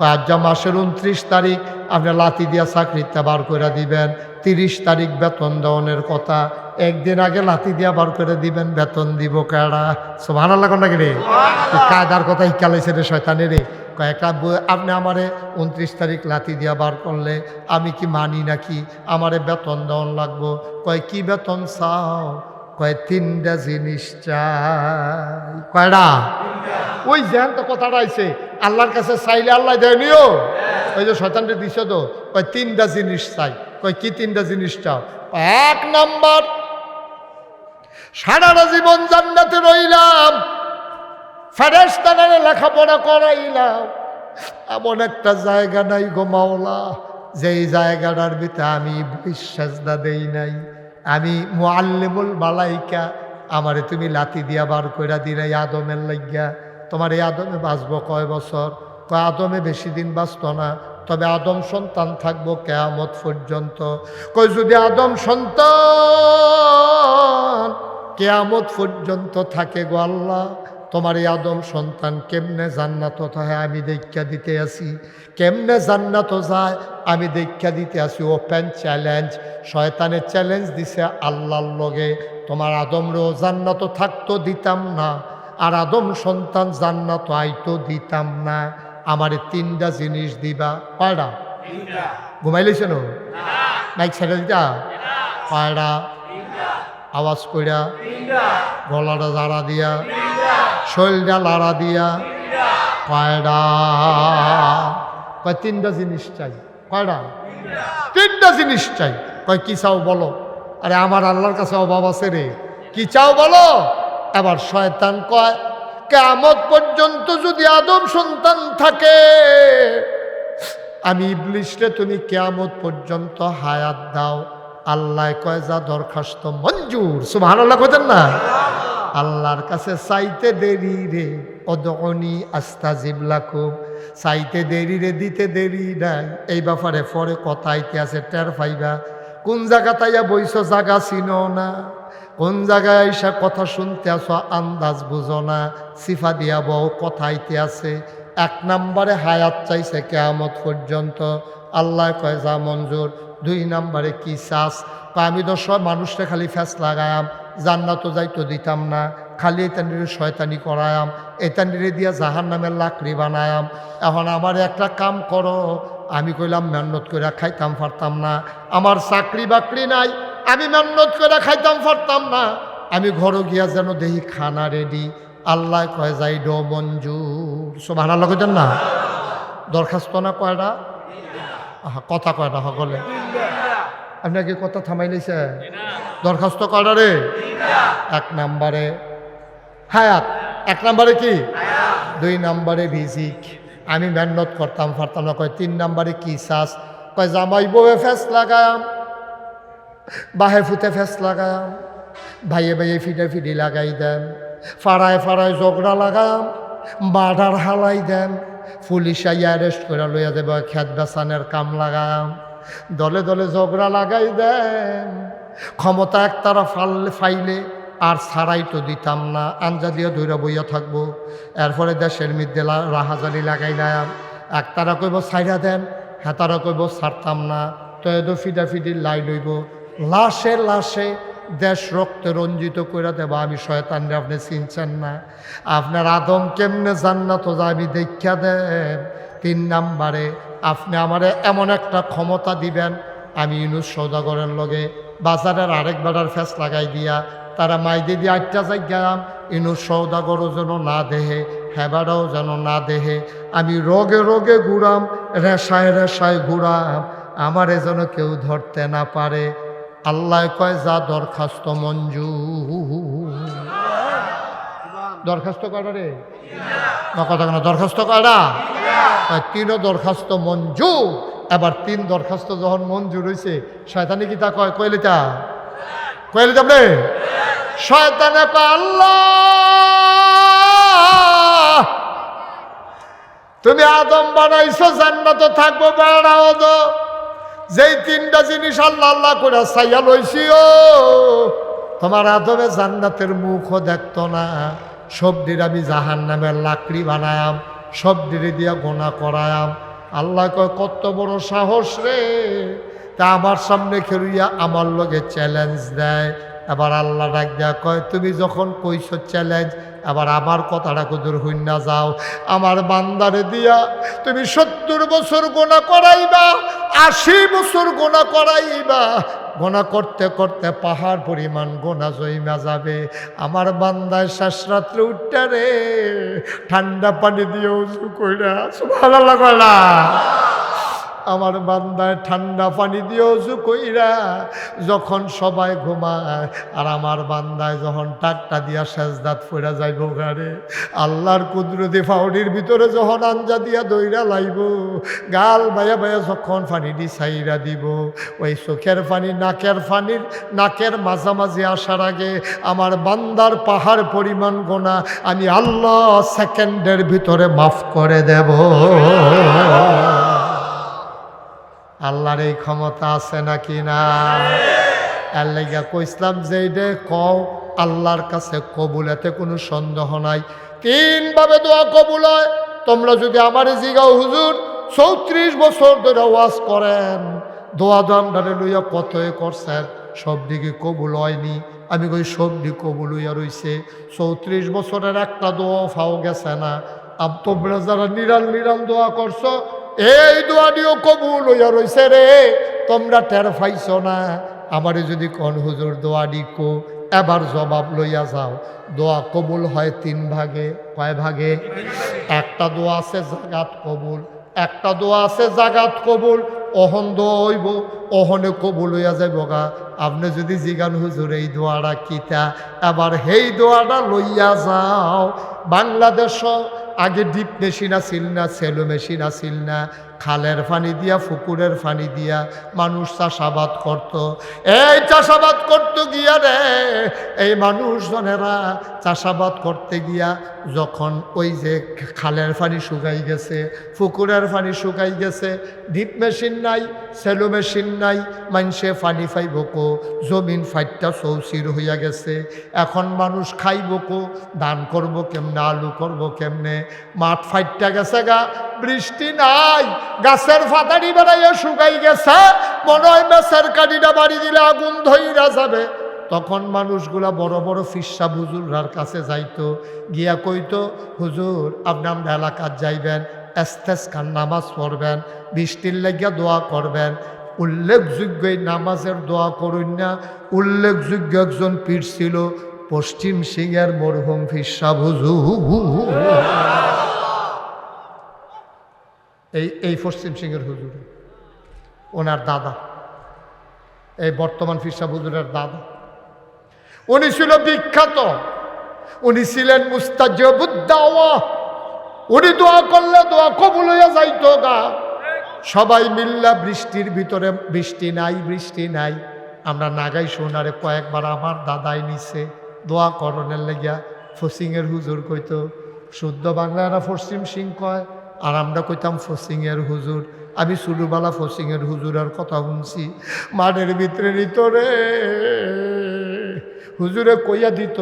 কাজা মাসের উনত্রিশ তারিখ? আপনি লাতি দিয়া চাকরিতে বার করে দিবেন। তিরিশ তারিখ বেতন দেওয়ানের কথা। একদিন আগে লাতি দিয়া বার করে দিবেন বেতন দিব কেডা? সোভান আল্লাহ নাকি রে? কায়দার কথা হিকালাইছে রে শয়তানে রে। কয়েকটা আপনি আমারে উনত্রিশ তারিখ লাতি দিয়া বার করলে আমি কি মানি নাকি? আমারে বেতন দেওয়ান লাগবো। কয় কি বেতন চাও? কয় তিনটা জিনিস চাই। কয়টা ওই জ্যান তো কথাটা আইছে। আল্লাহর কাছে চাইলে আল্লাহ দেয়নিও ওই যে শয়তানটা দিছে তো কয় তিনটা জিনিস চাই। কয় কি তিনটা জিনিস চাও? এক নাম্বার সারাটা জীবন জান্নাতে রইলাম। ফেরেস্তানারে লেখাপড়া করাইলাম। এমন একটা জায়গা নাই গো মাওলা। যেই জায়গাটার ভিতরে আমি বিশ্বাস দা দেই নাই। আমি মোয়াল্লেমুল মালাইকা, আমারে তুমি লাতি দিয়া বার কইরা দিলে আদমের লাগিয়া তোমার এই আদমে বাঁচবো কয় বছর? কয়, আদমে বেশি দিন বাঁচত না, তবে আদম সন্তান থাকব কেয়ামত পর্যন্ত। কই যদি আদম সন্তান কেয়ামত পর্যন্ত থাকে গো আল্লাহ তোমার এই আদম সন্তান কেমনে জান্নাত হয় আমি দেখা দিতে আসি। কেমনে জান্নাত যায় আমি দেখা দিতে আসি। ওপেন চ্যালেঞ্জ শয়তানের চ্যালেঞ্জ দিছে আল্লাহর লগে। তোমার আদমরেও জান্নাত থাকতো দিতাম না। আর আদম সন্তান জান্নাত আইতো দিতাম না। আমারে তিনটা জিনিস দিবা। কয়টা? ঘুমাইলেছেন নাইক ছেড়ে দিতা? কয়টা? আওয়াজ কইরা গলাটা জাড়া দিয়া শরীরটা লাড়া দিয়া কয়টা কয় তিনটা জিনিস চাই। কয়টা তিনটা জিনিস চাই। কয় কি চাও বলো? আরে আমার আল্লাহর কাছে অভাব আছে রে। কি চাও বলো? এবার শয়তান কয় কেমত পর্যন্ত যদি আদম সন্তান থাকে আমি ইবলিশরে তুমি কেয়ামত পর্যন্ত হায়াত দাও। আল্লাহ কয় যা দরখাস্ত মঞ্জুর। সুবহান আল্লাহ কোথান না আল্লাহর কাছে চাইতে দেরি রে অদনি আস্তা জিবলাকুম চাইতে দেরি রে দিতে দেরি নাই। এই ব্যাপারে পরে কথা আছে টের পাইবা। কোন জায়গা তাইয়া বইছ জায়গা চিনো না। কোন জায়গায় আইসা কথা শুনতে আসো আন্দাজ বুঝো না। সিফা দিয়া বউ কথা আছে এক নম্বরে হায়াত চাইছে কেয়ামত পর্যন্ত। আল্লাহ কয় যা মঞ্জুর। দুই নম্বরে কি কয়, আমি তো সব মানুষটা খালি ফ্যাস লাগায়াম, জান্নাতও যাইতো দিতাম না, খালি এতানিরে শয়তানি করায়াম এতানিরে দিয়া জাহান নামের লাকড়ি বানায়াম। এখন আমার একটা কাম করো, আমি কইলাম মেহনত করে খাইতাম পারতাম না, আমার চাকরি বাকরি নাই, আমি মেহনত করে খাইতাম পারতাম না, আমি ঘরও গিয়া যেন দেহি খানা রেডি, আল্লাহ কয় যাই ডো মঞ্জুর। সব ভালো লাগতেন না? দরখাস্ত না কয়টা আহা কথা না সকলে। আপনাকে কথা থামাই নিছে দরখাস্ত কয়টা রে? এক নাম্বারে হায়াত। এক নাম্বারে কি? দুই নাম্বারে ভিজিক আমি মেহনত করতাম পারতাম না। কয় তিন নাম্বারে কি চাষ কয় জামাই বউয়ে ফেস লাগায়াম। বাহে ফুতে ফেস লাগায়াম। ভাইয়ে ভাইয়ে ফিটে ফিডি লাগাই দেন। ফাড়ায় ফাড়ায় ঝগড়া লাগাম। বাডার হালাই দেন। পুলিশ আইয়া অ্যারেস্ট করে লইয়া দেব, খেত বেসানের কাম লাগাম। দলে দলে ঝগড়া লাগাই দেন। ক্ষমতা একতারা ফাল ফাইলে আর ছাড়াই তো দিতাম না। আঞ্জা দিয়ে ধৈরা বইয়া থাকব। এরপরে দেশের মধ্যে রাহাজালি লাগাই নাম একতারা কইব ছাইরা দেন। হেতারা কইব, ছাড়তাম না। তো এদো ফিডি লাই লইব। লাশে লাশে দেশ রক্তে রঞ্জিত করে দেব, আমি শয়তানরে আপনি চিনছেন না। আপনার আদম কেমনে জান্নাত যা আমি দেখা দেন তিন নাম্বারে, আপনি আমারে এমন একটা ক্ষমতা দিবেন, আমি ইনুস সৌদাগরের লগে বাজারের আরেক বেড়ার ফেস লাগাই দিয়া, তারা মাইদে দিয়ে আটটা জায়গাম ইনুস সৌদাগরও যেন না দেহে হেবাটাও যেন না দেহে। আমি রোগে রোগে ঘুরাম, রেশায় রেশায় ঘুরাম, আমারে যেন কেউ ধরতে না পারে। আল্লাহ কয়, যা দরখাস্ত মঞ্জু দরখাস্ত কয়টা কথা কেন? দরখাস্ত কয়টা? কয়, তিনও দরখাস্ত মঞ্জু এবার তিন দরখাস্ত যখন মঞ্জুর হয়েছে শয়তানি কি তা কয়? কয়লিতা কয়লিতা আপনি? শয়তানে আল্লাহ, তুমি আদম বানাইছো, জান্নাত থাকব, বেড়াও তো। যেই তিনটা জিনিস আল্লাহ আল্লাহ করে সাইয়া লইছি ও তোমার আদবে জান্নাতের মুখও দেখত না। সবজির আমি জাহান নামের লাকড়ি বানায়াম সব ডিরে দিয়া গোনা করায়াম। আল্লাহ কয়, কত বড় সাহস রে। তা আমার সামনে খেলুইয়া আমার লগে চ্যালেঞ্জ দেয়। এবার আল্লাহ ডাক দেয়া কয়, তুমি যখন কইছো চ্যালেঞ্জ আবার আমার কথাটা কুদুর হইনা যাও। আমার বান্দারে দিয়া তুমি সত্তর বছর গোনা করাইবা, আশি বছর গোনা করাইবা। গোনা করতে করতে পাহাড় পরিমাণ গোনা জইমা যাবে। আমার বান্দায় শেষ রাত্রে উঠতে রে, ঠান্ডা পানি দিয়ে উঁচু কইরা ভালো লাগলা আমার বান্দায় ঠান্ডা পানি দিয়ে অজু কইরা। যখন সবাই ঘুমায়, আর আমার বান্দায় যখন টাকটা দিয়া সেজদাত ফেরা যাইব গাড়ে আল্লাহর কুদরতি ফাউডির ভিতরে যখন আঞ্জা দিয়া দইরা লাইব, গাল বায়া বায়া যখন পানি দি সাইরা দিব, ওই চোখের পানি নাকের পানির নাকের মাঝামাঝি আসার আগে আমার বান্দার পাহাড় পরিমাণ গোনা আমি আল্লাহ সেকেন্ডের ভিতরে মাফ করে দেব। আল্লাহর এই ক্ষমতা আছে নাকি না? আল্লাহ কইসলাম যে কও, আল্লাহর কাছে কবুল এতে কোনো সন্দেহ নাই। তিনভাবে দোয়া কবুল হয়। তোমরা যদি আমার জিগাও, হুজুর, চৌত্রিশ বছর ধরে ওয়াজ করেন। দোয়া দামডারে লইয়া কতই করছেন। সব দিকে কবুল হয়নি। আমি কই সব দিক কবুল হইয়া রইছে। চৌত্রিশ বছরের একটা দোয়া ফাও গেছে না। আর তোমরা যারা নিরাল নিরাল দোয়া করছ এই দোয়াটিও কবুল হইয়া রইছে রে। তোমরা টের পাইছ না? আমারে যদি কন হুজুর দোয়াডি কো। এবার জবাব লইয়া যাও। দোয়া কবুল হয় তিন ভাগে। কয় ভাগে। একটা দোয়া আছে জাগাত কবুল একটা দোয়া আছে জাগাত কবুল অহন দইব, অহনে কবুল হইয়া যাইব গা। আপনি যদি জিগান, হুজুর, এই দোয়াটা কিতা এবার সেই দোয়াটা লইয়া যাও। বাংলাদেশ আগে ডিপ মেশিন আছিল না, সেলো মেশিন আছিল না। খালের পানি দিয়া পুকুরের পানি দিয়া মানুষ চাষাবাদ করত। এই চাষাবাদ করতে গিয়া রে, এই মানুষজনেরা চাষাবাদ করতে গিয়া যখন ওই যে খালের পানি শুকাই গেছে পুকুরের পানি শুকাই গেছে, ডিপ মেশিন নাই, সেলো মেশিন নাই মানুষে পানি ফাইব কো, জমিন ফাইটটা চৌচির হইয়া গেছে। এখন মানুষ খাইব কো দান করব কেমনে, আলু করব কেমনে, মাঠ ফাইটটা গেছে গা বৃষ্টি নাই, গাছের ফাতাড়ি বেড়াইয়া শুকাই গেছে, মনে হয় মেসের কাঠিটা বাড়ি দিলে আগুন ধইরা যাবে। তখন মানুষগুলা বড় বড় ফিসা হুজুরার কাছে যাইতো, গিয়া কইতো, হুজুর আপনি আমরা এলাকার যাইবেন, এস্তেস্কার নামাজ পড়বেন, বৃষ্টির লাগিয়া দোয়া করবেন। উল্লেখযোগ্য এই নামাজের দোয়া করুন না, উল্লেখযোগ্য একজন পীর ছিল পশ্চিম সিংয়ের মরহুম ফিসা হুজুর এই এই পশ্চিম সিংহের হুজুর, ওনার দাদা, এই বর্তমান ফিরসা হুজুরের দাদা। উনি ছিল বিখ্যাত, উনি ছিলেন মুস্তাজবুদ্দাওয়া। উনি দোয়া করলে দোয়া কবুল হইয়া যাইতো গা। সবাই মিল্লা বৃষ্টির ভিতরে, বৃষ্টি নাই বৃষ্টি নাই। আমরা নাগাই সোনারে কয়েকবার, আমার দাদাই নিছে। দোয়া করণের লেগিয়া ফসিংয়ের হুজুর কইতো, শুদ্ধ বাংলারা পশ্চিম সিং কয়? আর আমরা কইতাম, ফসিংয়ের হুজুর। আমি সুলুবালা ফসিংয়ের হুজুরের কথা শুনছি। মাঠের ভিতরে নিত রে। হুজুরে কইয়া দিত,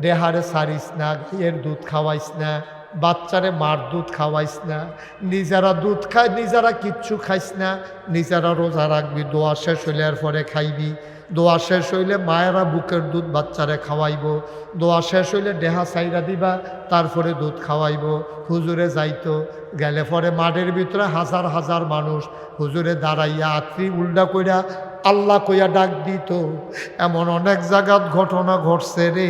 দেহারে সারিস না, গাইয়ের দুধ খাওয়াইস না, বাচ্চারে মার দুধ খাওয়াইস না, নিজেরা দুধ খায় নিজেরা কিচ্ছু খাইস না, নিজেরা রোজা রাখবি, দোয়া শেষ এর পরে খাইবি। দোয়া শেষ হইলে মায়েরা বুকের দুধ বাচ্চারে খাওয়াইব। দোয়া শেষ হইলে দেহা সাইরা দিবা, তারপরে দুধ খাওয়াইব। হুজুরে যাইতো, গেলে পরে মাঠের ভিতরে হাজার হাজার মানুষ। হুজুরে দাঁড়াইয়া আত্রি উল্টা কইরা আল্লাহ কইয়া ডাক দিত, এমন অনেক জায়গাত ঘটনা ঘটছে রে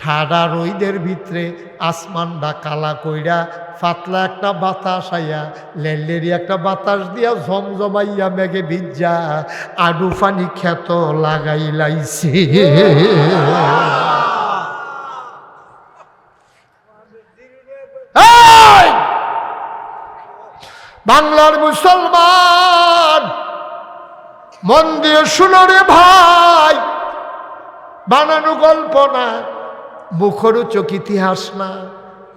ঠাডা রইদের ভিতরে আসমানটা কালা কইরা পাতলা একটা বাতাস আইয়া লেলেরি একটা বাতাস দিয়া জমজমাইয়া মেঘে ভিজা আডু ফানি খ্যাত লাগাই লাইছে। বাংলার মুসলমান, মন দিয়ে রে ভাই, বানানো গল্প না। মুখরোচক ইতিহাস না,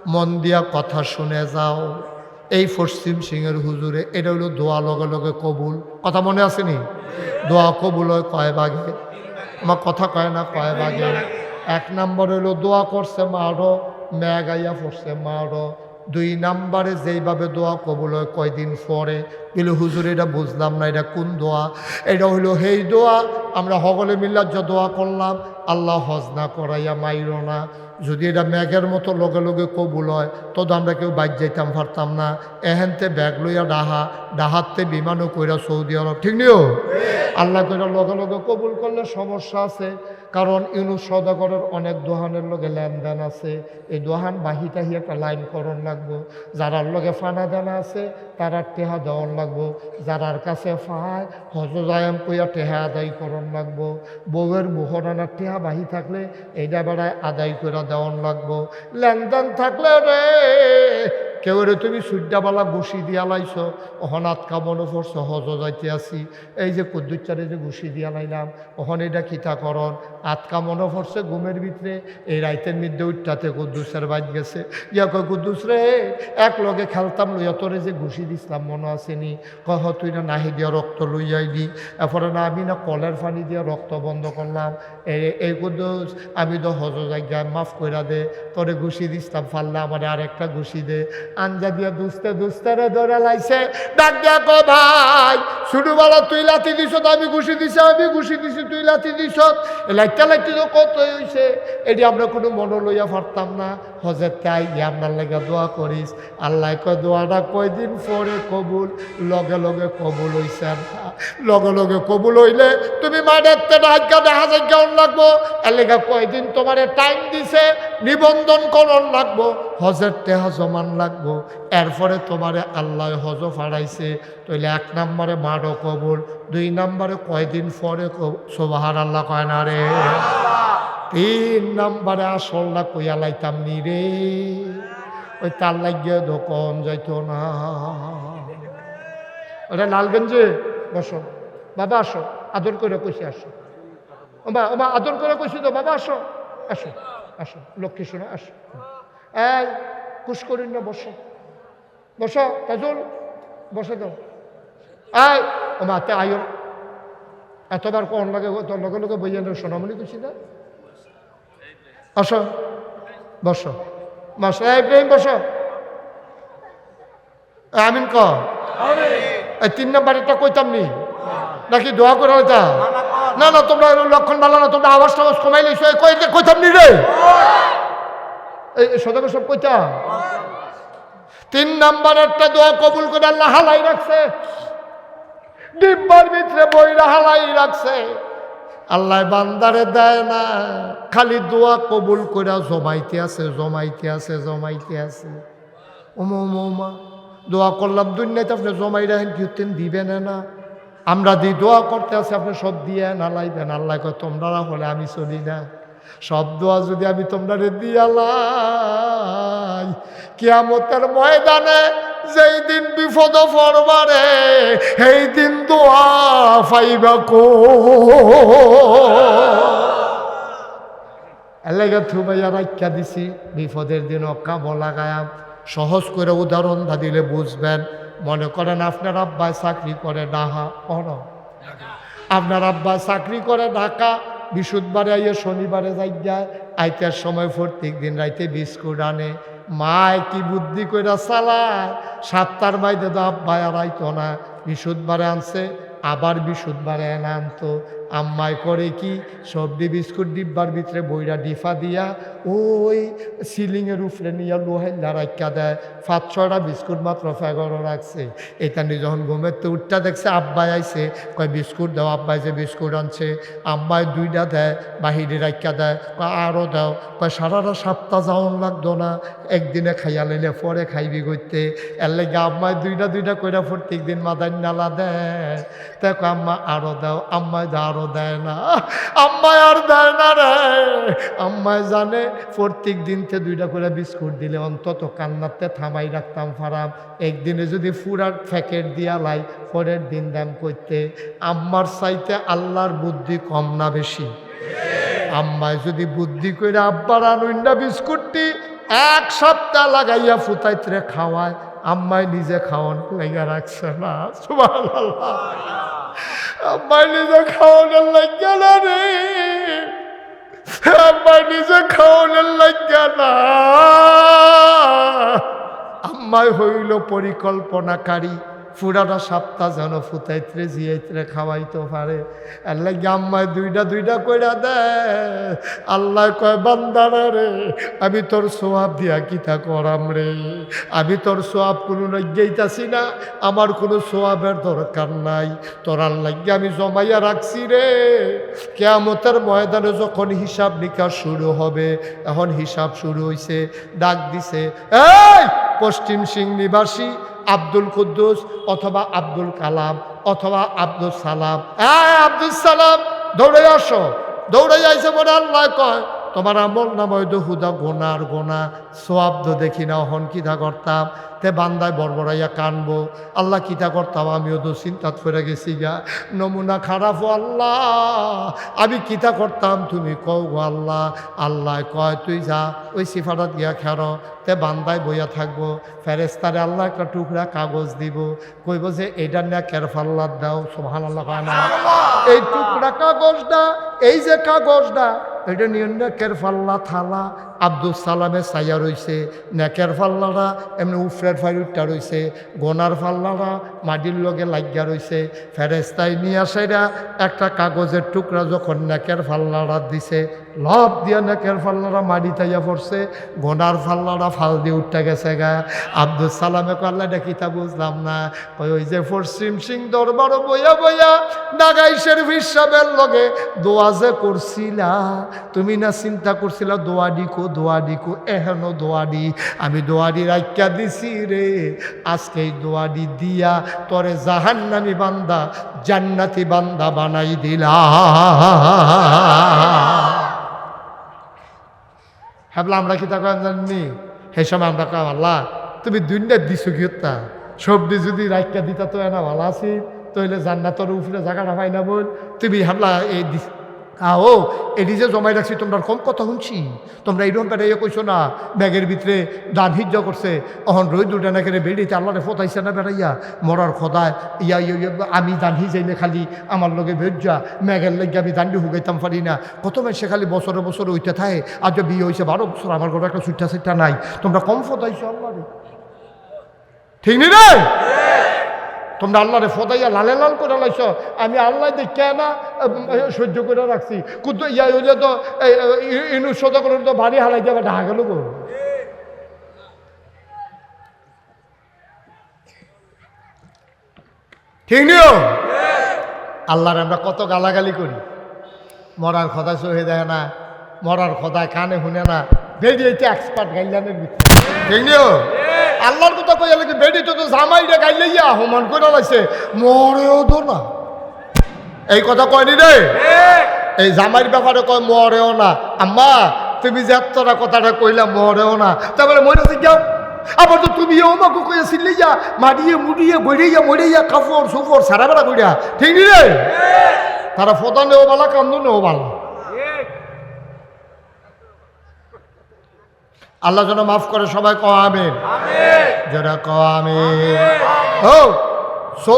মন দিয়া কথা শুনে যাও। এই পশ্চিম সিংয়ের হুজুরে, এটা হলো দোয়া লগে লগে কবুল। কথা মনে আসেনি দোয়া কবুল হয় কয় ভাগে? আমার কথা কয় না কয় ভাগে? এক নম্বর হলো দোয়া করছে মারো ম্যাগাইয়া পড়ছে মারো। দুই নাম্বারে যেইভাবে দোয়া কবুল হয় কয়দিন পরে বিলু হুজুর, এটা বুঝলাম না, এটা কোন দোয়া? এটা হইল সেই দোয়া, আমরা সকলে মিল্লার যে দোয়া করলাম, আল্লাহ হজনা করাইয়া মাইর না। যদি এটা ম্যাগের মতো লগে লগে কবুল হয় তো আমরা কেউ বাইর যাইতাম, পারতাম না। এহেনতে ব্যাগ লইয়া ডাহা, ডাহাতে বিমানও কইরা সৌদি আরব। ঠিক নিও? আল্লাহ কইরা লগে লগে কবুল করলে সমস্যা আছে। কারণ ইউনুস সদাগরের অনেক দোহানের লগে লেনদেন আছে। এই দোহান বাহি টাহি একটা লাইন করণ লাগবো। যারার লগে ফানা দানা আছে, তারা টেহা দেওয়ান লাগবো। যারার কাছে ফায় হজজায়াম কইয়া টেহা আদায় করণ লাগবো। বউয়ের মোহরানার টেহা বাহি থাকলে এইটা বেড়ায় আদায় করে দেওয়ান লাগবো। লেনদেন থাকলে রে কেউ রে তুমি সূর্যাবালা ঘুষি দিয়া লাইছ অহন আতকা মনে পড়ছ, হজ যাইতে আসি। এই যে কুদ্দুচারে যে ঘুষি দিয়া লাইলাম, অহন এটা খিতা করন আতকা মনে পড়ছে ঘুমের ভিতরে, এই রাইতের মধ্যে উঠটাতে কুদ্দুসের বাইর গেছে। ইয়া কয়, কুদ্দুস রে, এক লগে খেলতাম লইয়া যে ঘুষি দিছিলাম, মনে আসেনি কহ তুই না নাহি দিয়া রক্ত লই লইয়াইলি এরপরে না আমি না কলের পানি দিয়া রক্ত বন্ধ করলাম। এই- কুদ্দুস, আমি তো হজ জায়গায় মাফ কইরা দে, তোরে ঘুষি দিছিলাম ফাল্লা আমার আরেকটা ঘুষি দে। আঞ্জা দিয়া দুস্তে দুস্তে রে ধরে লাইছে। ডাক দিয়া কো, ভাই ছোটবেলা তুই লাথি দিছ আমি ঘুষি দিছি, আমি ঘুষি দিছি, তুই লাথি দিছ? লাইটা লাইটি তো কত হইছে? এটি আমরা কোনো মনে লইয়া পারতাম না। হজের তাই আপনার লেগে দোয়া করিস। আল্লাহ কয় দোয়াটা কয়দিন পরে কবুল? লগে লগে কবুল হইছে। লগে লগে কবুল হইলে তুমি মাঠের আজ্ঞা দেখা যাজ্ঞান লাগবো। এর লেগে কয়দিন তোমার টাইম দিছে? নিবন্ধন করণ লাগবো। হজের টেহা জমান লাগবো। এরপরে তোমারে আল্লাহ হজ ফাড়াইছে তাইলে এক নম্বরে মাঠও কবুল, দুই নম্বরে কয়দিন পরে সোবাহার আল্লাহ কয় না রে। তিন নম্বরে আসলটা কইয়া লাইতাম নি রে। ওই তার লাগিয়ে দোকান যাইতো না। ওটা লালগঞ্জে? বসো। বাবা, আসো। আদর করে কইছি, আসো। ওমা ওমা, আদর করে কইছি তো, বাবা, আসো। আসো আসো। লক্ষ্মী শোনো, আসো। এই কুশ করিন না বসো। বসো তাজুল বসে দাও। এই ওমা তে আয়ো। এতবার কোন লাগে, তোর লগে লগে বইয়া সোনামণি কইছি না? আসো বসো। বসো প্রেম বসো। আমিন ক? তিন নম্বরেরটা কইতাম নি? নাকি দোয়া করে না না, তোমরা লক্ষণ ভালো না, তোমরা আওয়াজ টাওয়াজ কমাই লইছো কইতাম নি রে? এই সদাকে সব কইতাম তিন নম্বরেরটা দোয়া কবুল করে আল্লাহ হালাই রাখছে। ডিব্বার ভিতরে বইরা হালাই রাখছে। আল্লাহ বান্দারে দেয় না। খালি দোয়া কবুল করে জমাইতে আছে জমাইতে আছে জমাইতে আছে। ওমা ওমা ওমা। দোয়া করলাম, দুনিয়াতে আপনি জমাই রাখেন, কি হতেন দিবেন না। আমরা দি দোয়া করতে আছে, আপনি সব দিয়ে না লাইবেন আল্লাহ তোমরা হলে আমি চলি না। সব দোয়া যদি আমি তোমরা দিয়ালাই কিয়ামতের ময়দানে যেই দিন বিপদ পড়বারে সেই দিন দোয়া পাইবা কো। এলাকা থুবাইয়া রাখা দিছি, বিপদের দিন অক্কা বলা গায়াম সহজ করে উদাহরণ দা দিলে বুঝবেন। মনে করেন আপনার আব্বায় চাকরি করে ডাহা অন আপনার আব্বা চাকরি করে ঢাকা বিশুদ্ধবারে আইয়ে শনিবারে যাই যায় আইতার সময় প্রত্যেক দিন রাইতে বিস্কুট আনে। মায় কি বুদ্ধি কইরা চালায়? সাতটার বাইরে তো আব্বায় আর আইতো না। বিশুদ্ধবারে আনছে, আবার বিশুদ্ধবারে এনে আনতো। আম্মাই করে কি, সবজি বিস্কুট ডিব্বার ভিতরে বইরা ডিফা দিয়া, ওই সিলিংয়ের উপরে নিয়ে লোহাইলা রাখা দেয়। পাঁচ, ছয়টা বিস্কুট মাত্র ফেগরও রাখছে। এটা নিয়ে যখন ঘুমের তো উঠটা দেখছে, আব্বাই আইছে, কয়, বিস্কুট দাও, আব্বাই যে বিস্কুট আনছে। আম্মাই দুইটা দেয়, বাহিরে রাখা দেয়, কয় আরও দাও। কয়, সারাটা সপ্তাহ যাওয়ান লাগতো না, একদিনে খাইয়া লইলে পরে খাইবি করতে এর লেগে আম্মাই দুইটা দুইটা কইরা প্রত্যেক দিন মাদার নালা দেয়। দেখো আম্মা, আরও দাও। আম্মায় দা আরও দেয় না। আম্মায় আর দেয় না রে। আম্মায় জানে প্রত্যেক দিনতে দুইটা করে বিস্কুট দিলে অন্তত কান্নাতে থামাই রাখতাম ফারাম। একদিনে যদি ফুরার প্যাকেট দিয়া লাই, পরের দিন দাম করতে আম্মার চাইতে আল্লাহর বুদ্ধি কম না বেশি? আম্মায় যদি বুদ্ধি করে আব্বার আনুইন্ডা বিস্কুটটি এক সপ্তাহ লাগাইয়া ফুতাইতে খাওয়ায়। আম্মায় নিজে খাওয়ান লেগে রাখছে না। সুবহানাল্লাহ। আম্মায় নিজে খাওয়ানোর লাগে না রে। আম্মায় নিজে খাওয়ানোর লাগে না। হইল পরিকল্পনাকারী। ফুরাটা সপ্তাহ যেন ফুতাইত্রে জিয়াইত্রে খাওয়াইতে পারে। আল্লাহ আম্মায় দুইটা দুইটা কইরা দে। আল্লাহ কয়, বান্দারা রে, আমি তোর সোয়াব দিয়া কিতা করাম রে? আমি তোর সোয়াব কোনো লজ্ঞাইতাছি না। আমার কোনো সোয়াবের দরকার নাই। তোর আল্লাহ আমি জমাইয়া রাখছি রে। কেয়ামতের ময়দানে যখন হিসাব নিকাশ শুরু হবে, এখন হিসাব শুরু হইছে, ডাক দিছে, এই পশ্চিম সিং নিবাসী আব্দুল কুদ্দুস অথবা আব্দুল কালাম অথবা আব্দুল সালাম। হ্যাঁ আব্দুল সালাম, দৌড়ে আসো। দৌড়ে যাইছে বলে আল্লাহ কয় তোমার আমল নাময় হুদা গোনার গোনা সোয়াব্দ দেখি না হন কিতা করতাম? তে বান্দায় বড়বড়াইয়া কানবো। আল্লাহ কিতা করতাম? আমিও তো চিন্তাত ফেরে গেছি গা। নমুনা খারাপ ও আল্লাহ। আমি কিতা করতাম? তুমি কও গো আল্লাহ। আল্লাহ কয় তুই যা ওই সিফাটাত গিয়া খের। তে বান্দায় বইয়া থাকব। ফেরেস্তারে আল্লাহ একটা টুকরা কাগজ দিব। কইব যে এইটা নিয়ে কেরফাল্লার দাও। সোহান আল্লাহ না। এই টুকরা কাগজটা এই যে কাগজটা এটা নিয়ে নেকের ফাল্লা থালা আব্দুল সালামে সাইয়া রয়েছে নেকের ফাল্লারা এমনি উফরের ফাইরুটটা রয়েছে গোনার ফাল্লারা মাটির লগে লাগিয়া রয়েছে ফেরেস্তাই নিয়ে আসাইরা একটা কাগজের টুকরা যখন নেকের ফাল্লারা দিছে লব দিয়া নেকের ফাল্লারা মাটি তাইয়া পড়ছে, গোনার ফাল্লারা ফাল দিয়ে উঠতে গেছে গা। আব্দুল সালামে কাল্লা কিতা বুঝলাম না। কই ওই যে পশ্চিম সিং দরবার বইয়া বইয়া ডাগাই শরীফ সাহেবের লগে দোয়া যে করছিলা, তুমি না চিন্তা করছিলা দোয়াডি কো দোয়াডি কো এহেন দোয়াডি আমি দোয়াডি রাখিয়া দিছি রে। আজকে এই দোয়াডি দিয়া তরে জাহান্নামি বান্দা জান্নাতি বান্দা বানাই দিলা ভাবলাম আমরা কি তাকে জানি হে সময় আমরা কাম, আল্লাহ, তুমি দুইটা দিছো কি সবজি যদি রাইকা দিতা তো এনা ভালো আছি, তইলে জান্নাতর উপরে জায়গাটা পাই না বল। তুমি হাবলা এই দিস আও এটি যে জমাই রাখছি, তোমরা কম কথা শুনছি। তোমরা এইরকম বেড়াইয়া কইছো না, ব্যাগের ভিতরে দান হিজ্জ করছে। অহন রই দুটা না করে বেড়িতে আল্লাহরে ফতাইছে না বেড়াইয়া। মরার খদায়, ইয়া ইয়া আমি দান হিজাইলে খালি আমার লগে ভেজ্জা, ম্যাগের লেগে আমি দান্ডি হুগাইতাম পারি না। কত সে খালি বছরে বছরে ওইটা থাকে আজ বিয়ে হয়েছে বারো বছর আমার ঘরে একটা সুইটা সুইটা নাই। তোমরা কম ফতাইছো আল্লাহরে। ঠিক নি রে? তোমরা আল্লাহরে ফদাইয়া লালে লাল করে লাইছ। আমি আল্লাহ দেখে না সহ্য করে রাখছি। কিন্তু ইয়া হইলে তো ইনু করে তো বাড়ি হালাই যাবে, ঢাকা গেল ঠিক নিও আল্লাহর আমরা কত গালাগালি করি। মরার খদা সহে দেয় না, মরার খদায় কানে শুনে না। বেরিয়েছে এক্সপার্ট গাইলানের ভিতরে। ঠিক নিও আল্লাহর কথা কই লাগে বেডি তো তো জামাইটা গাইলে ইয়া হমান করে লাইছে। মরেও তো না। এই কথা কয়নি রে? এই জামাইর ব্যাপারে কয় মরেও না। আম্মা তুমি যে এতটা কথাটা কইলা মরেও না। তারপরে মরে যাও আবার তো তুমি আমাকে কইয়া সিলে যা মারিয়ে মুড়িয়ে বইড়িয়া মরিয়া কাপড় সুপড় সারা বেড়া কইরা। ঠিক নি রে? তারা ফোদা নেও বালা কান্দু নেও বালা। আল্লাহ যেন মাফ করে সবাই কও আমিন। যারা কও আমিন। ও সো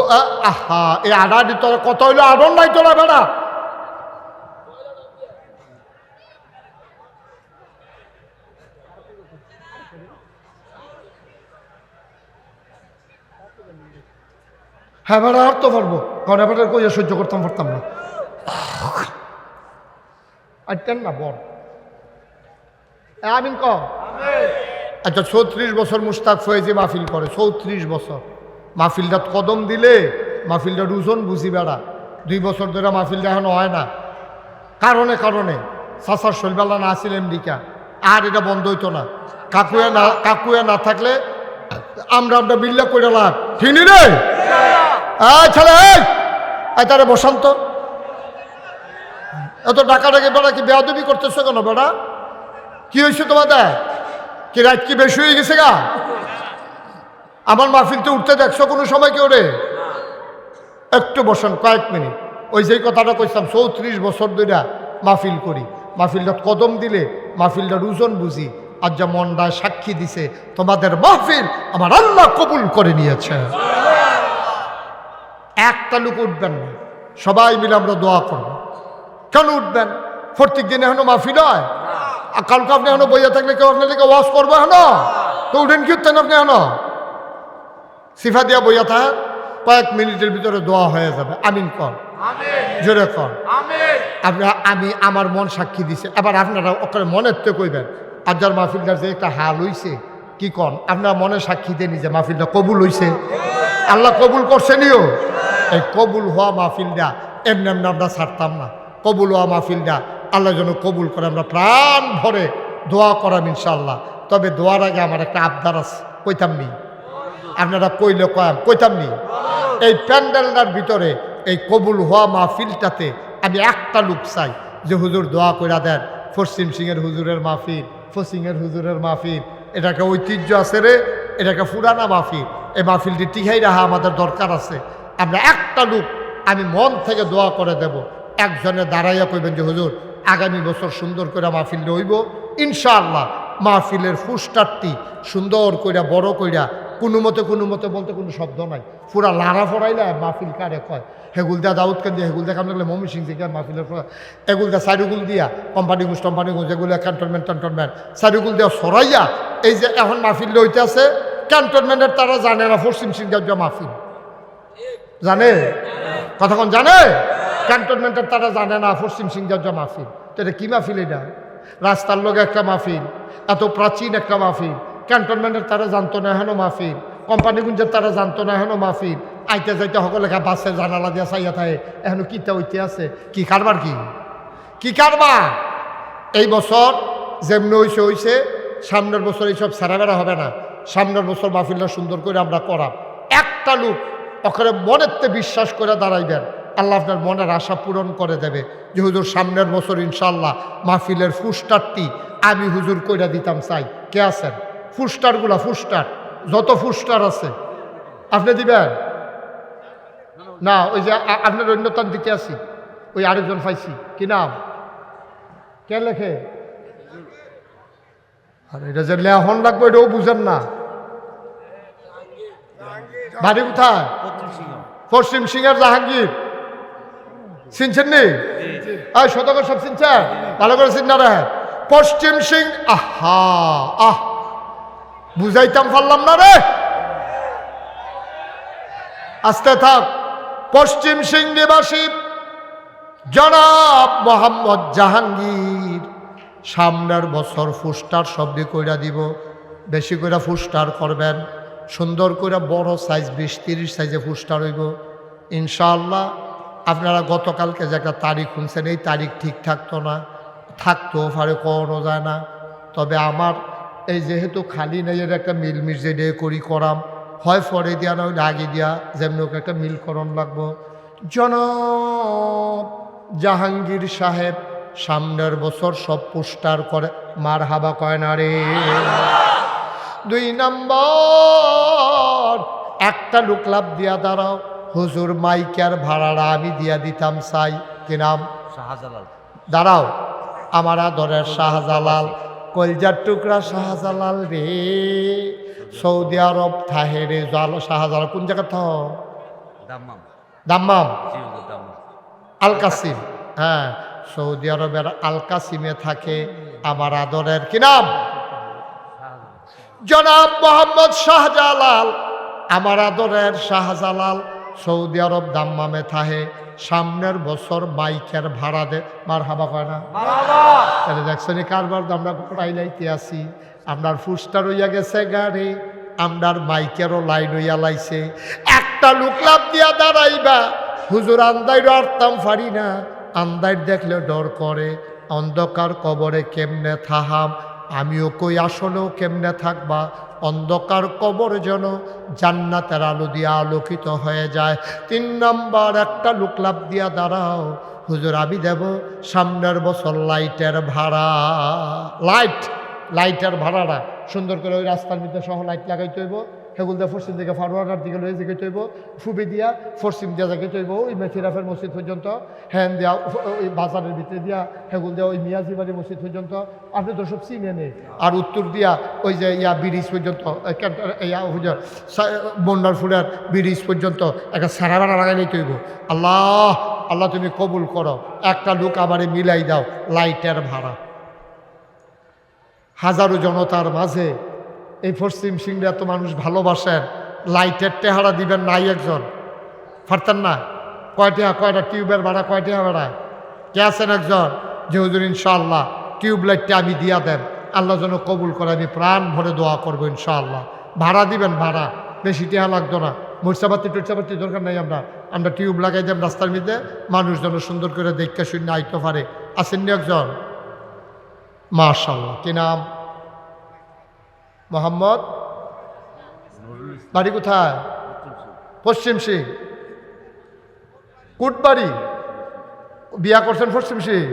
আহা এই আডাডি তোর কত হইল? আদর নাই তোরা বেড়া হ্যাঁ বেড়া আর তো পারব। কারণ এবার কইয়া সহ্য করতাম পারতাম না। আইতেন না বল। আমিন ক আচ্ছা চৌত্রিশ বছর মুস্তাক ফয়েজি মাহফিল করে, চৌত্রিশ বছর। মাহফিলটা কদম দিলে মাহফিলটা ওজন বুঝি বেড়া। দুই বছর ধরে মাহফিলটা এখনও হয় না। কারণে কারণে সাসার শৈলবেলা না আসিলেন দিকা আর এটা বন্ধ হইতো না। কাকুয়া না কাকুয়া না থাকলে আমরা আমরা বিল্লা করে লাভ। ঠিক নি রে? ছেলে তারে বসন্ত এত ডাকা ডাকি বেড়া কি বেয়াদবি করতেছো কেন বেড়া? কি হয়েছে তোমাদের? কি রাত কি বেশি হয়ে গেছে গা? আমার মাহফিলতে উঠতে দেখছ কোনো সময় কেউ রে? একটু বসেন, কয়েক মিনিট। ওই যে কথাটা কইতাম চৌত্রিশ বছর ধরে মাহফিল করি। মাহফিলটা কদম দিলে মাহফিলটা ওজন বুঝি। আর যা মনটা সাক্ষী দিছে, তোমাদের মাহফিল আমার আল্লাহ কবুল করে নিয়েছে। একটা লোক উঠবেন না। সবাই মিলে আমরা দোয়া করব। কেন উঠবেন? প্রত্যেক দিন এখনও মাহফিল হয়? কালকে আপনি এখনও বইয়া থাকলে কেউ আপনাদেরকে ওয়াশ করব এখনও? তো উঠেন কি উঠতেন আপনি আনো সিফা দিয়া বইয়া থাক কয়েক মিনিটের ভিতরে দোয়া হয়ে যাবে। আমিন কর। জোরে কর। আপনার আমি আমার মন সাক্ষী দিছে। এবার আপনারা ওখানে মনের তো কইবেন আজার মাহফিলটার যে একটা হাল হইছে কি কন? আপনার মনে সাক্ষী দিয়ে নিজে মাহফিলটা কবুল হইছে? আল্লাহ কবুল করছেনিও এই কবুল হওয়া মাহফিলটা এমনি এমনি আমরা ছাড়তাম না। কবুল হওয়া মাহফিলটা আল্লাহ যেন কবুল করে, আমরা প্রাণ ভরে দোয়া করাম ইনশাল্লাহ তবে দোয়ার আগে আমার একটা আবদার আছে, কইতাম নি? আপনারা কইলে কয়াম, কইতাম নি? এই প্যান্ডেলটার ভিতরে, এই কবুল হওয়া মাহফিলটাতে আমি একটা লুক চাই, যে হুজুর দোয়া কইরা দেন। পশ্চিম সিংয়ের হুজুরের মাহফিল ফসিংয়ের হুজুরের মাহফিল এটাকে ঐতিহ্য আছে রে এটাকে ফুরানা মাহফিল। এই মাহফিলটি টিকাই রাখা আমাদের দরকার আছে। আমরা একটা লুক, আমি মন থেকে দোয়া করে দেব। একজনে দাঁড়াইয়া কইবেন যে, হুজুর আগামী বছর সুন্দর করে মাহফিল হইব। ইনশাআল্লাহ মাহফিলের ফুস্টারটি সুন্দর কইরা, বড় কইরা, কোনো মতে কোনো মতে বলতে কোনো শব্দ নাই। পুরা লাড়া ফড়াইলে মাহফিল কারে কয়? হেগুলদা দাউদ কেন দিয়ে হেগুলদা কাম লাগলে মমি সিং থেকে মাহফিলের পর এগুলদা চারিগুল দিয়া কোম্পানি গুজ কোম্পানি গুজ এগুলো ক্যান্টনমেন্ট ক্যান্টনমেন্ট চারিগুল দিয়া সরাইয়া এই যে এখন মাহফিল লইতে আছে, ক্যান্টনমেন্টের তারা জানে না পশ্চিম সিংহার মাহফিল। জানে? কথাক্ষণ জানে? ক্যান্টনমেন্টের তারা জানে না, পশ্চিম সিংহার মাহফিল। তো এটা কি মাহফিল এটা? রাস্তার লোক একটা মাহফিল, এত প্রাচীন একটা মাহফিল। ক্যান্টনমেন্টের তারা জানতো না হেন মাহফিল। কোম্পানিগুঞ্জের তারা জানতো না হেন মাহফিল। আইতে যাইতে সকলে বাসে জানালা দিয়া চাইয়া থাকে। এখন কিতা হইতে আছে? কি কারবার কি? কি কারবার? এই বছর যেমনি হইছে হইছে, সামনের বছর এইসব বেড়া হবে না। সামনের বছর মাহফিলটা সুন্দর করে আমরা করাম। একটা লোক, ওখানে মনেরতে বিশ্বাস করে দাঁড়াইবেন। আল্লাহ আপনার মনের আশা পূরণ করে দেবে যে হুজুর সামনের বছর ইনশাল্লাহ মাহফিলের ফুস্টারটি আমি হুজুর কইরা দিতাম চাই। কে আছেন? ফুস্টারগুলা, ফুস্টার। যত ফুস্টার আছে। আপনি দিবেন? না, ওই যে আপনার অন্যতম দিতে আছি। ওই আরেকজন পাইছি। কি নাম? কে লেখে? আর, এটা যে লেহন লাগবে, এটাও বুঝেন না। বাড়ি কোথায়? পশ্চিম সিংহের জাহাঙ্গীর। চিনছেন নি? এই শতকর সব চিনছেন ভালো করে চিন্তা রে। পশ্চিম সিং আহা আহ। বুঝাইতাম পারলাম না রে। আস্তে থাক। পশ্চিম সিং নিবাসী জনাব মোহাম্মদ জাহাঙ্গীর। সামনের বছর ফুস্টার শব্দে কইরা দিব বেশি করে ফুস্টার করবেন সুন্দর করে বড় সাইজ বিশ তিরিশ সাইজে ফুস্টার হইব ইনশাআল্লাহ আপনারা গতকালকে যে একটা তারিখ শুনছেন, এই তারিখ ঠিক থাকতো না থাকতো পারে, কখনো যায় না। তবে আমার এই যেহেতু খালি নেই একটা মিল মির্জে ডে করি করাম, হয় পরে দিয়া না হইলে আগে দিয়া, যেমনি ওকে একটা মিল করণ লাগবো। জন জাহাঙ্গীর সাহেব সামনের বছর সব পোস্টার করে মার হাবা কয় না রে? দুই নম্বর, একটা লোক লাভ দিয়া দাঁড়াও। হুজুর মাইকার ভাড়াটা আমি দিয়া দিতাম চাই। কি নাম? শাহজালাল। দাঁড়াও আমার আদরের শাহজালাল। কলজার টুকরা শাহজালাল রে। সৌদি আরব থাহে রে জাল শাহজালাল। কোন জায়গা থাহ দাম্মাম। দাম্মাম? আল কাসিম হ্যাঁ সৌদি আরবের আল কাসিমে থাকে আমার আদরের কি নাম? জনাব মোহাম্মদ শাহজালাল। আমার আদরের শাহজালাল। সৌদি আরব দাম্মামে থাহে সামনের বছর বাইকের ভাড়া দে মার হাবা কয় না তাহলে দেখছেন কারবার আমরা লাইতে আছি। আপনার ফুস্টার হইয়া গেছে গাড়ি আপনার মাইকেরও লাইন হইয়া লাইছে। একটা লোক লাভ দিয়া দাঁড়াইবা হুজুর আন্দাইরও আরতাম পারি না। আন্দাইর দেখলে ডর করে অন্ধকার কবরে কেমনে থাহাম আমিও কই আসলেও কেমনে থাকবা? অন্ধকার কবর যেন জান্নাতের আলো দিয়ে আলোকিত হয়ে যায়। তিন নাম্বার, একটা লোক লাভ দিয়া দাঁড়াও। হুজুর আবি দেব সামনের বছর লাইটের ভাড়া। লাইট, লাইটের ভাড়াটা। সুন্দর করে ওই রাস্তার মধ্যে সহ লাইট লাগাইতে হইব। হেগুল দিয়া পশ্চিম দিকে ফারুয়ার দিকে লয়ে যেতে হইব, ফুবি দিয়া পশ্চিম দিয়া যাইতে হইব, ওই মেথিরাফের মসজিদ পর্যন্ত হ্যান উ- ওই বাজারের ভিতরে দিয়া হেগুল দিয়া, ওই মিয়াজিবাড়ি মসজিদ পর্যন্ত, আপনি তো সব চিনে নেই আর উত্তর দিয়া, ওই যে ইয়া ব্রিজ পর্যন্ত বন্যার ফুলের ব্রিজ পর্যন্ত, একটা সারা বেড়া লাগাই লইতে হইব। আল্লাহ আল্লাহ তুমি কবুল করো, একটা লোক আমারে মিলাই দাও, লাইটের ভাড়া। হাজারো জনতার মাঝে এই পশ্চিম সিংরে এত মানুষ ভালোবাসেন, লাইটের টেহারা দিবেন নাই একজন। পারতেন না? কয়টা কয়টা টিউবের ভাড়া কয়টা ভাড়া? কে আছেন একজন? যে হুজুর, ইনশাআল্লাহ, টিউব লাইটটা আমি দিয়া দেন। আল্লাহ যেন কবুল করে, আমি প্রাণ ভরে দোয়া করব, ইনশাআল্লাহ। ভাড়া দিবেন, ভাড়া। বেশি টেহা লাগতো না। মরিচাপাতি টুরচাপাতি দরকার নাই আমরা। আমরা টিউব লাগাই দেব রাস্তার মধ্যে। মানুষ যেন সুন্দর করে দেখতে শূন্য আইতে পারে। আসেননি একজন? মাশাল্লাহ কি নাম? মোহাম্মদ বাড়ি কোথায়? পশ্চিম সিং। কুটবাড়ি বিয়া করছেন পশ্চিম সিং।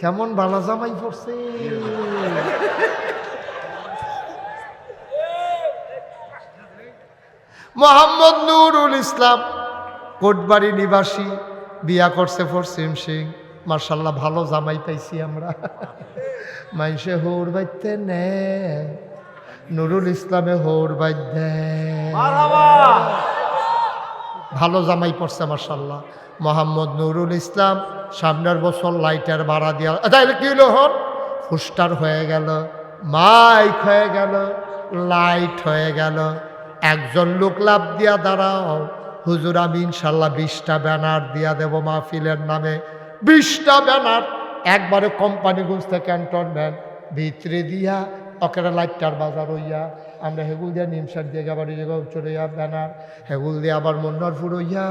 কেমন বালা জামাই পড়ছে মোহাম্মদ নুরুল ইসলাম কোটবাড়ি নিবাসী, বিয়া করছে পশ্চিম সিং। মার্শাল্লাহ ভালো জামাই পাইছি আমরা। মাইসে হৌর বাইতে নে। নুরুল ইসলামে হৌর বাইতে ভালো জামাই পড়ছে মার্শাল্লাহ মোহাম্মদ নুরুল ইসলাম সামনের বছর লাইটের ভাড়া দিয়া তাইলে কি হলো হন ফুস্টার হয়ে গেল মাইক হয়ে গেল লাইট হয়ে গেল। একজন লোক লাভ দিয়া দাঁড়াও। হুজুর আমি ইনশাল্লাহ বিশটা ব্যানার দিয়া দেব মাহফিলের নামে। বিশটা ব্যানার। একবারে কোম্পানিগঞ্জ থেকে ক্যান্টনমেন্ট ভিতরে দিয়া অকেরা লাইটটার বাজার হইয়া আমরা হেগুল দিয়া নিমসার দিয়ে আবার এই জায়গায় চলে যা ব্যানার হেগুল দিয়ে আবার মন্নারপুর হইয়া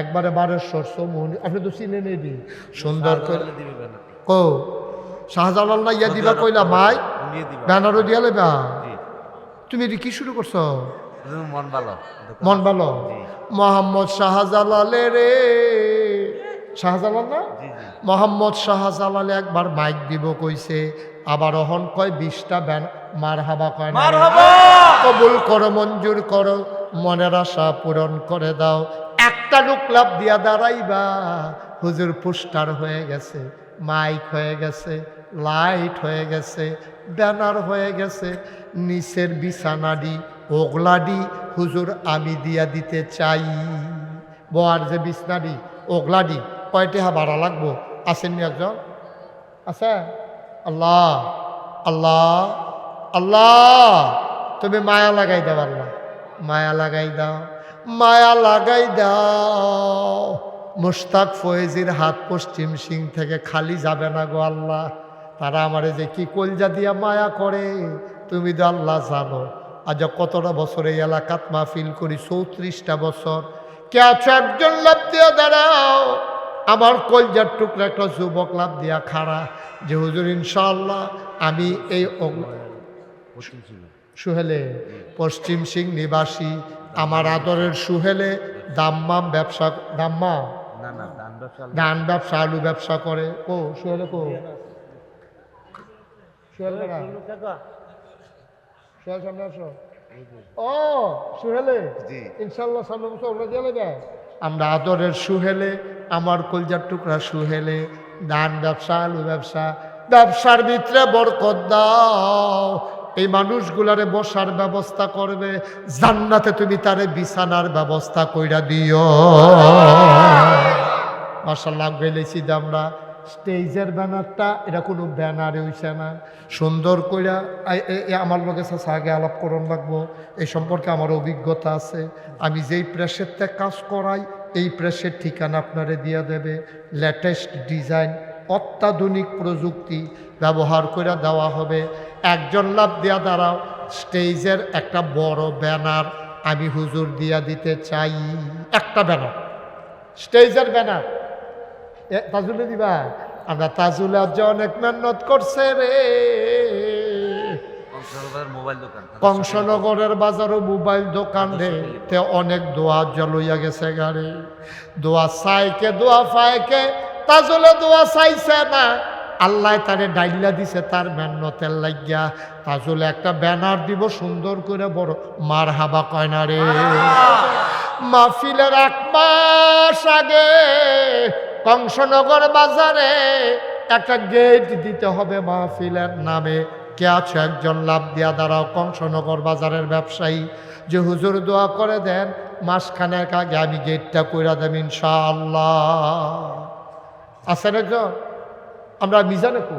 একবারে বারেশ্বর সমুন আপনি তো চিনে নেবি সুন্দর করে। কো? শাহজালাল না ইয়া দিবা কইলা মাই ব্যানারও দিয়া লেবা তুমি এটি কি শুরু করছ? মন ভালো। মন ভালো? মোহাম্মদ শাহজালালে রে শাহজালাল না? মোহাম্মদ শাহজালাল একবার মাইক দিব কইছে আবার অহন কয় বিশটা ব্যান মার হাবা কয় না কবুল করো মঞ্জুর করো মনের আশা পূরণ করে দাও। একটা লোক লাভ দিয়া দাঁড়াইবা হুজুর পুস্টার হয়ে গেছে মাইক হয়ে গেছে লাইট হয়ে গেছে ব্যানার হয়ে গেছে নিচের বিছানাডি ওগলাডি হুজুর আমি দিয়া দিতে চাই। বয়ার যে বিছনাডি ওগলাডি কয়টা ভাড়া লাগবো? আসেননি একজন? আছে? আল্লাহ আল্লাহ আল্লাহ, তুমি মায়া লাগাই দাও আল্লাহ। মায়া লাগাই দাও, মায়া লাগাই দাও। মুস্তাক ফয়েজির হাত পশ্চিম সিং থেকে খালি যাবে না গো আল্লাহ। তারা আমারে যে কি কলজা দিয়া মায়া করে, তুমি তো আল্লাহ জানো। আজ কতটা বছর এই এলাকাত মাহফিল করি, চৌত্রিশটা বছর। কে আছো একজন লাভ দিয়া দাঁড়াও। আমার কলজার টুকরা একটা যুবক লাভ দিয়া খাড়া যে হুজুর ইনশাল্লাহ আমি এই সুহেলে পশ্চিম সিং নিবাসী আমার আদরের সুহেলে দাম্মাম ব্যবসা দাম্মা ধান ব্যবসা আলু ব্যবসা করে। ও সুহেলে কো। সুহেল সামনে আসো। ও সুহেলে? ইনশাল্লাহ সামনে বছর ওরা দিয়ে আমরা আদরের সুহেলে, আমার কলজার টুকরা সুহেলে, ধান ব্যবসা, আলু ব্যবসা, ব্যবসার ভিতরে বরকত দাও। এই মানুষগুলারে বসার ব্যবস্থা করবে, জান্নাতে তুমি তারে বিছানার ব্যবস্থা কইরা দিও। মাসাল্লাহ গেলেছি আমরা স্টেজের ব্যানারটা, এটা কোনো ব্যানারে হইছে না। সুন্দর কইরা আমার সাথে আগে আলাপ করন লাগবো। এই সম্পর্কে আমার অভিজ্ঞতা আছে। আমি যেই প্রেসের থেকে কাজ করাই, এই প্রেসের ঠিকানা আপনারে দিয়ে দেবে। লেটেস্ট ডিজাইন, অত্যাধুনিক প্রযুক্তি ব্যবহার করে দেওয়া হবে। একজন লাভ দেওয়া দ্বারাও স্টেজের একটা বড় ব্যানার আমি হুজুর দিয়া দিতে চাই। একটা ব্যানার, স্টেজের ব্যানার। তাজুলে দিবা? আমরা তাজুলে আজ অনেক মেহনত করছে রে। কংসনগরের বাজারও মোবাইল দোকান রে। তে অনেক দোয়া জলইয়া গেছে গাড়ি। দোয়া চাইকে দোয়া পাইকে তাজলে দোয়া চাইছে না। আল্লাহ তারে ডাইলা দিছে তার মেহনতের লাগিয়া। তাজলে একটা ব্যানার দিব সুন্দর করে বড়। মার হাবা কয়না রে। মাহফিলের এক মাস আগে কংসনগর বাজারে একটা গেট দিতে হবে মাহফিলের নামে। কে আছে একজন? লাভ দিয়া দাঁড়াও, কংসনগর বাজারের ব্যবসায়ী। যে হুজুর দোয়া করে দেন, মাসখানেক আগে আমি গেটটা কইরা দেব ইনশাআল্লাহ। আছেন একজন? আমরা মিজানে কো